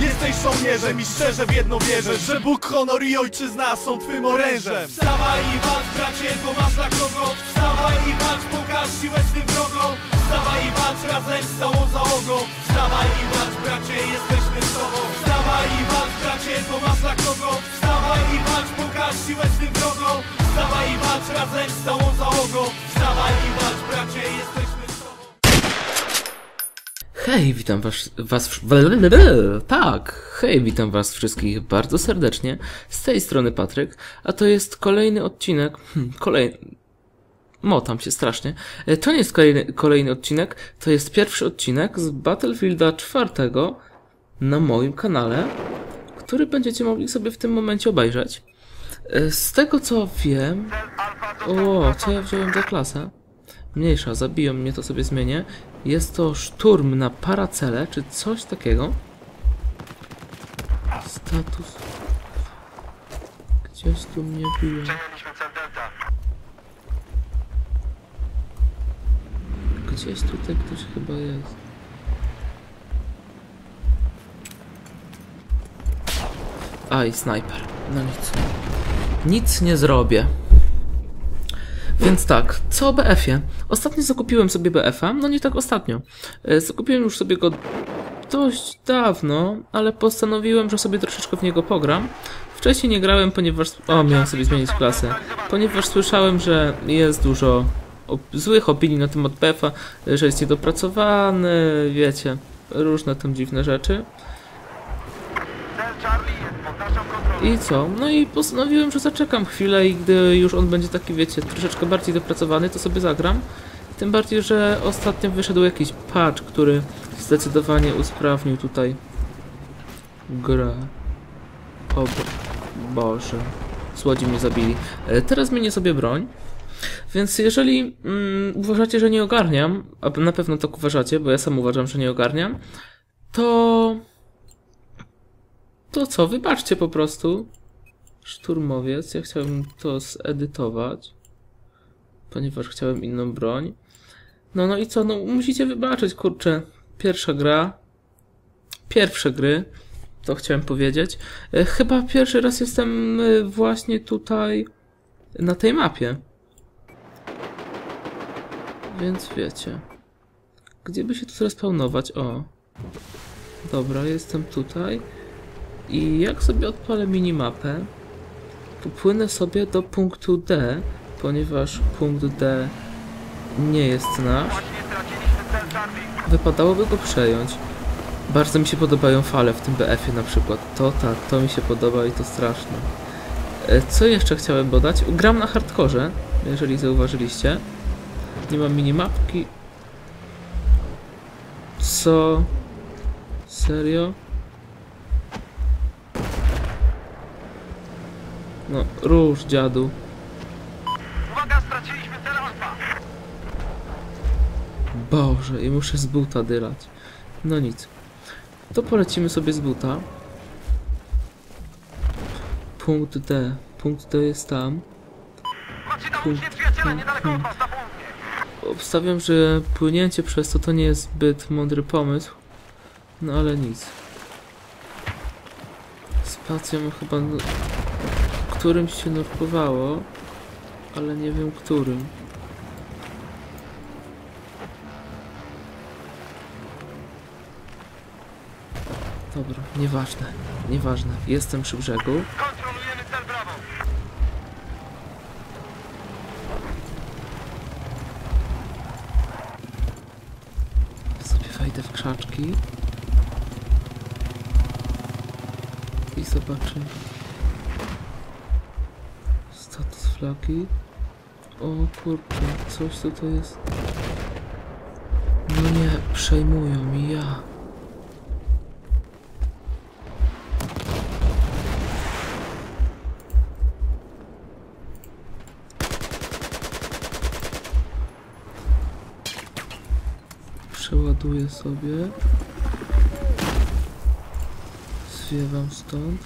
Jesteś żołnierzem i szczerze w jedno wierzę Że Bóg, honor i ojczyzna są twym orężem. Wstawaj i walcz bracie, bo masz dla kogo. Wstawaj i walcz, pokaż siłę swym wrogom Wstawaj i walcz razem z całą załogą. Wstawaj i walcz bracie, jesteśmy z tobą. Wstawaj i walcz bracie, bo masz dla kogo. Wstawaj i walcz, pokaż siłę swym wrogom Wstawaj i walcz razem z całą załogą. Wstawaj i walcz bracie, jesteśmy Hej, witam was, was tak, hej, witam was wszystkich bardzo serdecznie. Z tej strony Patryk, a to jest kolejny odcinek, hmm, kolejny, motam się strasznie. E, To nie jest kolejny, kolejny odcinek, to jest pierwszy odcinek z Battlefielda 4 na moim kanale, który będziecie mogli sobie w tym momencie obejrzeć. E, Z tego co wiem, o, co ja wziąłem za klasę? Mniejsza, zabiją mnie, to sobie zmienię. Jest to szturm na paracele, czy coś takiego. Status. Gdzieś tu mnie Delta. Gdzieś tutaj ktoś chyba jest. Aj, snajper. No nic. Nic nie zrobię. Więc tak, co o BF-ie? Ostatnio zakupiłem sobie BF-a, no nie tak ostatnio. E, Zakupiłem już sobie go dość dawno, ale postanowiłem, że sobie troszeczkę w niego pogram. Wcześniej nie grałem, ponieważ... O, miałem sobie zmienić klasę. Ponieważ słyszałem, że jest dużo złych opinii na temat BF-a, że jest niedopracowany, wiecie, różne tam dziwne rzeczy. Cel Charlie jest pod naszą kontrolą. I co? No i postanowiłem, że zaczekam chwilę i gdy już on będzie taki, wiecie, troszeczkę bardziej dopracowany, to sobie zagram. Tym bardziej, że ostatnio wyszedł jakiś patch, który zdecydowanie usprawnił tutaj grę. O Bo- Boże. Słodzi mnie zabili. E, Teraz zmienię sobie broń. Więc jeżeli mm, uważacie, że nie ogarniam, a na pewno tak uważacie, bo ja sam uważam, że nie ogarniam, to to co, wybaczcie po prostu. Szturmowiec, ja chciałem to zedytować, ponieważ chciałem inną broń. No, no i co, no musicie wybaczyć, kurczę. Pierwsza gra, pierwsze gry, to chciałem powiedzieć. E, Chyba pierwszy raz jestem e, właśnie tutaj na tej mapie. Więc wiecie. Gdzie by się tu zrespawnować? O. Dobra, jestem tutaj. I jak sobie odpalę minimapę, popłynę sobie do punktu D, ponieważ punkt D nie jest nasz. Wypadałoby go przejąć. Bardzo mi się podobają fale w tym BF-ie na przykład. To tak, to mi się podoba i to straszne. E, Co jeszcze chciałem dodać? Gram na hardkorze, jeżeli zauważyliście. Nie mam minimapki. Co? Serio? No, róż dziadu. Uwaga, straciliśmy cel Alfa. Boże, i muszę z buta dyrać. No nic. To polecimy sobie z buta. Punkt D. Punkt D jest tam. Południe. Obstawiam, że płynięcie przez to to nie jest zbyt mądry pomysł. No ale nic. Spacją chyba którymś się nurkowało, ale nie wiem którym. Dobra, nieważne, nieważne. Jestem przy brzegu. Kontrolujemy cel Bravo. sobie wejdę w krzaczki i zobaczę flagi o kurczę, coś tutaj jest? No nie, przejmują mi ja. Przeładuję sobie. Zwiewam stąd.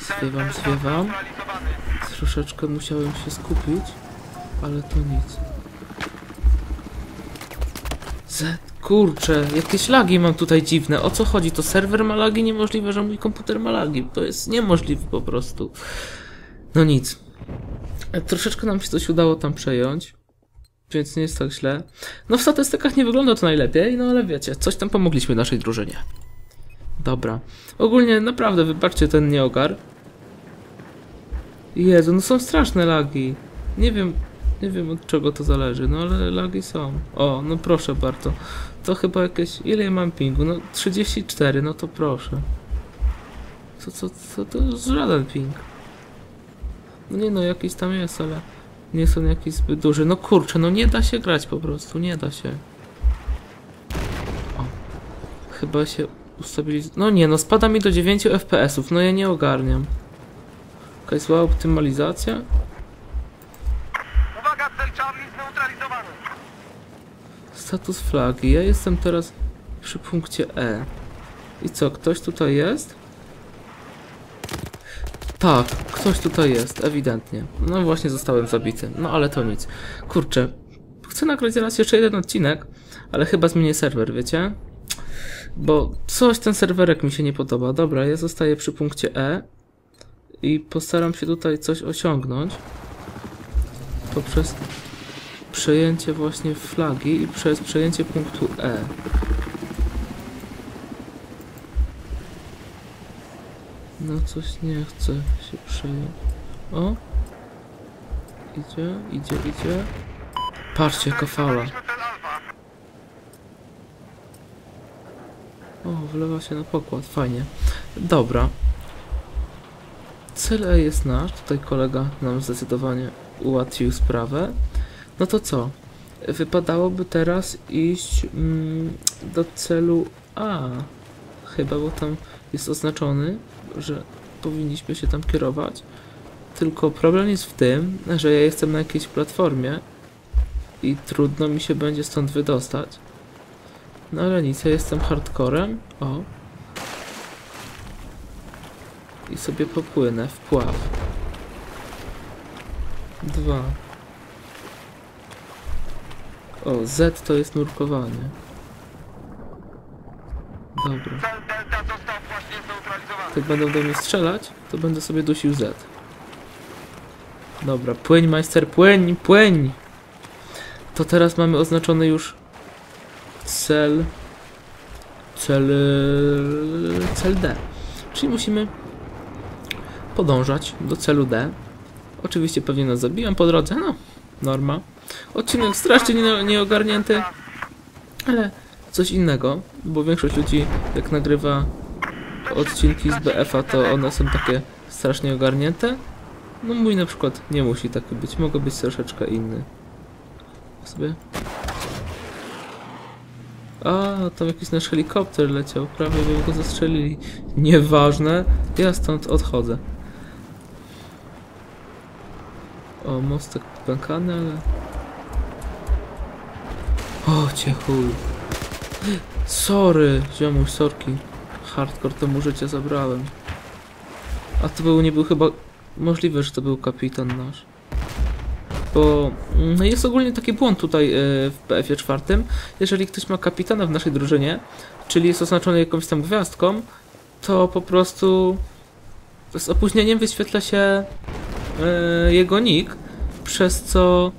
Zwiewam, zwiewam. Troszeczkę musiałem się skupić ale to nic Z, kurczę, jakieś lagi mam tutaj dziwne. O co chodzi? To serwer ma lagi? Niemożliwe, że mój komputer ma lagi. To jest niemożliwe po prostu. No nic. E, Troszeczkę nam się coś udało tam przejąć. Więc nie jest tak źle. No w statystykach nie wygląda to najlepiej, no ale wiecie, coś tam pomogliśmy naszej drużynie. Dobra. Ogólnie naprawdę wybaczcie ten nieogar. Jezu, no są straszne lagi. Nie wiem, nie wiem od czego to zależy, no ale lagi są. O, no proszę bardzo. To chyba jakieś... Ile ja mam pingu? No 34, no to proszę. Co, co, co to jest żaden ping. No nie no, jakiś tam jest, ale nie są jakiś zbyt duży. No kurczę, no nie da się grać po prostu, nie da się. O, chyba się ustabiliz... No nie no, spada mi do 9 FPS-ów, no ja nie ogarniam. Jakaś zła optymalizacja? Uwaga, cel Charlie zneutralizowany. Status flagi. Ja jestem teraz przy punkcie E. I co, ktoś tutaj jest? Tak, ktoś tutaj jest, ewidentnie. No właśnie zostałem zabity. No ale to nic. Kurczę, chcę nagrać zaraz jeszcze jeden odcinek, ale chyba zmienię serwer, wiecie? Bo coś ten serwerek mi się nie podoba. Dobra, ja zostaję przy punkcie E i postaram się tutaj coś osiągnąć poprzez przejęcie właśnie flagi i przez przejęcie punktu E. No coś nie chce się przejąć. O! Idzie, idzie, idzie. Patrzcie, jaka fala. O, wlewa się na pokład, fajnie. Dobra. Cel E jest nasz, tutaj kolega nam zdecydowanie ułatwił sprawę. No to co? Wypadałoby teraz iść mm, do celu A. Chyba, bo tam jest oznaczony, że powinniśmy się tam kierować. Tylko problem jest w tym, że ja jestem na jakiejś platformie i trudno mi się będzie stąd wydostać. No ale nic, ja jestem hardcorem. O. I sobie popłynę w pław. Dwa. O, Z to jest nurkowanie. Dobra. Jak będą do mnie strzelać, to będę sobie dusił Z. Dobra, płyń majster, płyń, płyń! To teraz mamy oznaczony już cel... Cel... Cel D. Czyli musimy podążać do celu D. Oczywiście pewnie nas zabiją po drodze, no, norma. Odcinek strasznie nie, nieogarnięty, ale coś innego, bo większość ludzi jak nagrywa odcinki z BF-a, to one są takie strasznie ogarnięte. No mój na przykład nie musi taki być, mogę być troszeczkę inny. Sobie. A, tam jakiś nasz helikopter leciał, prawie bym go zastrzelili. Nieważne, ja stąd odchodzę. O, mostek pękany, ale... O, cię chuj. Sorry, ziomuś, sorki. Hardcore temu życie zabrałem. A to był, nie był chyba... Możliwe, że to był kapitan nasz. Bo mm, jest ogólnie taki błąd tutaj e, w PF-ie czwartym. Jeżeli ktoś ma kapitana w naszej drużynie, czyli jest oznaczony jakąś tam gwiazdką, to po prostu z opóźnieniem wyświetla się e, jego nick, przez co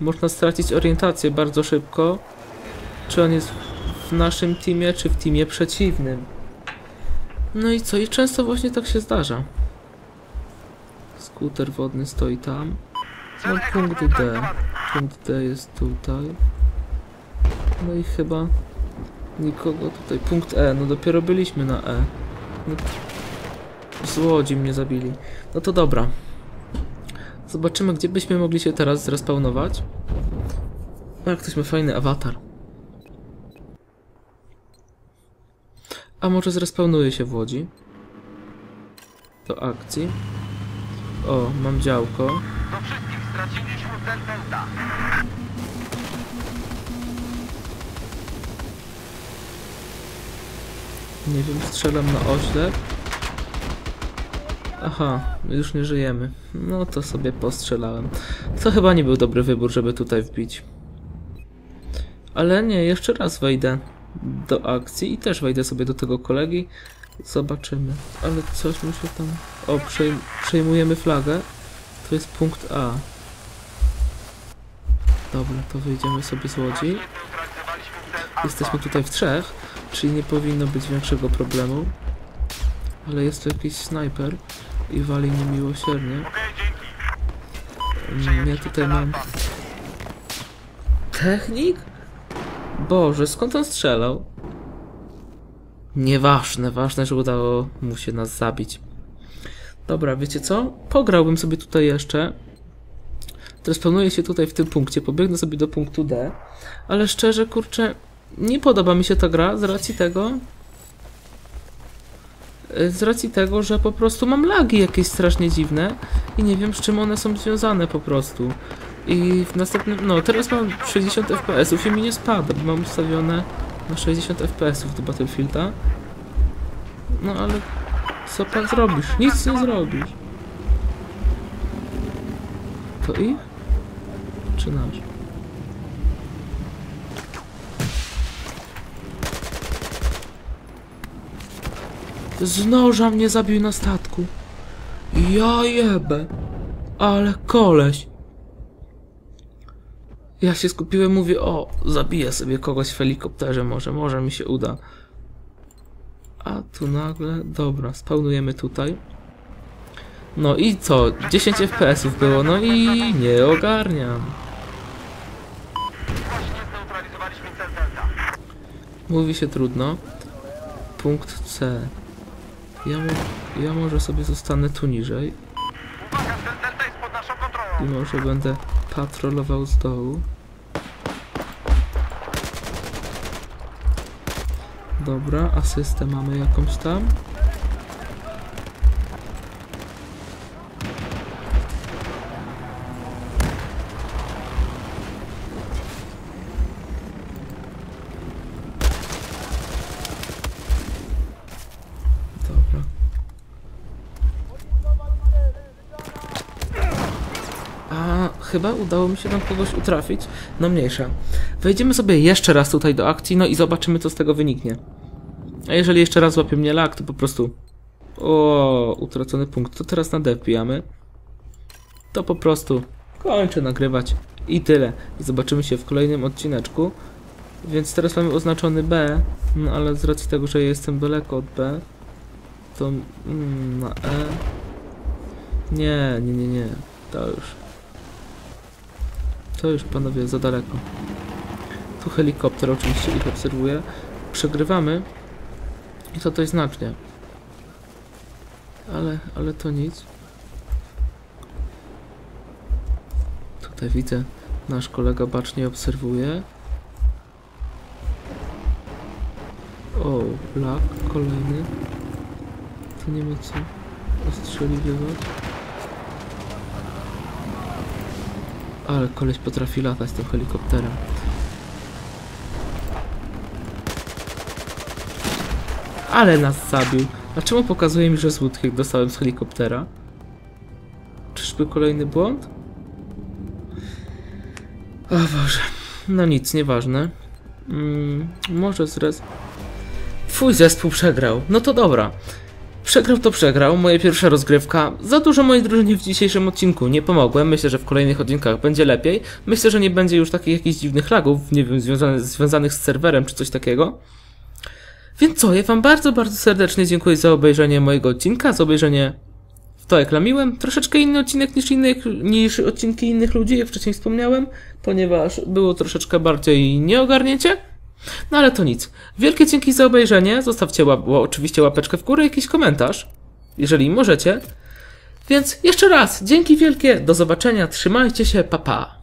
można stracić orientację bardzo szybko, czy on jest w naszym teamie, czy w teamie przeciwnym. No i co? I często właśnie tak się zdarza. Skuter wodny stoi tam. No punkt D. Punkt D jest tutaj. No i chyba nikogo tutaj. Punkt E, no dopiero byliśmy na E. No, z łodzi mnie zabili. No to dobra. Zobaczymy, gdzie byśmy mogli się teraz zrespawnować. O, jak ktoś ma fajny awatar. A może zrespawnuje się w Łodzi? Do akcji. O, mam działko. Do wszystkich straciliśmy cel Delta. Nie wiem, strzelam na oślep. Aha, już nie żyjemy. No to sobie postrzelałem. To chyba nie był dobry wybór, żeby tutaj wbić. Ale nie, jeszcze raz wejdę do akcji i też wejdę sobie do tego kolegi. Zobaczymy. Ale coś mi się tam... O, przejm przejmujemy flagę. To jest punkt A. Dobra, to wyjdziemy sobie z łodzi. Jesteśmy tutaj w trzech, czyli nie powinno być większego problemu. Ale jest tu jakiś snajper i wali niemiłosiernie. Mm, Ja tutaj mam... Technik? Boże, skąd on strzelał? Nieważne, ważne, że udało mu się nas zabić. Dobra, wiecie co? Pograłbym sobie tutaj jeszcze. Teraz planuję się tutaj w tym punkcie, pobiegnę sobie do punktu D, ale szczerze, kurczę, nie podoba mi się ta gra z racji tego, z racji tego, że po prostu mam lagi jakieś strasznie dziwne i nie wiem z czym one są związane po prostu. I w następnym, no teraz mam 60 fps i mi nie spada, bo mam ustawione na 60 fps do Battlefielda. No ale co pan zrobisz? Nic nie zrobisz. To ich? Czy nasz? Z noża mnie zabił na statku. Ja jebę. Ale koleś. Ja się skupiłem, mówię, o, zabiję sobie kogoś w helikopterze, może, może mi się uda. A tu nagle, dobra, spawnujemy tutaj. No i co? 10 FPS-ów było, no i nie ogarniam. Mówi się trudno. Punkt C. Ja, mo ja może sobie zostanę tu niżej i może będę patrolował z dołu. Dobra, asystę mamy jakąś tam. Chyba udało mi się tam kogoś utrafić. No mniejsza. Wejdziemy sobie jeszcze raz tutaj do akcji, no i zobaczymy co z tego wyniknie. A jeżeli jeszcze raz łapie mnie lag, to po prostu... O, utracony punkt. To teraz na D wbijamy. To po prostu kończę nagrywać. I tyle. I zobaczymy się w kolejnym odcineczku. Więc teraz mamy oznaczony B, no ale z racji tego, że jestem daleko od B, to mm, na E. Nie, nie, nie, nie. To już. To już panowie za daleko. Tu helikopter oczywiście ich obserwuje. Przegrywamy. I to dość znacznie. Ale, ale to nic. Tutaj widzę, nasz kolega bacznie obserwuje. O, lak kolejny. To nie ma co ostrzeliwać. Ale koleś potrafi latać tym helikopterem. Ale nas zabił. A czemu pokazuje mi, że z łódki dostałem z helikoptera? Czyżby kolejny błąd? O Boże. No nic, nieważne. Mm, może zrez... Twój zespół przegrał. No to dobra. Przegrał to przegrał, moja pierwsza rozgrywka. Za dużo mojej drużynie w dzisiejszym odcinku nie pomogłem. Myślę, że w kolejnych odcinkach będzie lepiej. Myślę, że nie będzie już takich jakichś dziwnych lagów, nie wiem, związanych, związanych z serwerem czy coś takiego. Więc co, ja wam bardzo, bardzo serdecznie dziękuję za obejrzenie mojego odcinka, za obejrzenie to jak lamiłem. Troszeczkę inny odcinek niż, innych, niż odcinki innych ludzi, jak wcześniej wspomniałem, ponieważ było troszeczkę bardziej nieogarnięcie. No ale to nic. Wielkie dzięki za obejrzenie. Zostawcie łap, oczywiście łapeczkę w górę, jakiś komentarz, jeżeli możecie. Więc jeszcze raz, dzięki wielkie, do zobaczenia, trzymajcie się, papa. Pa.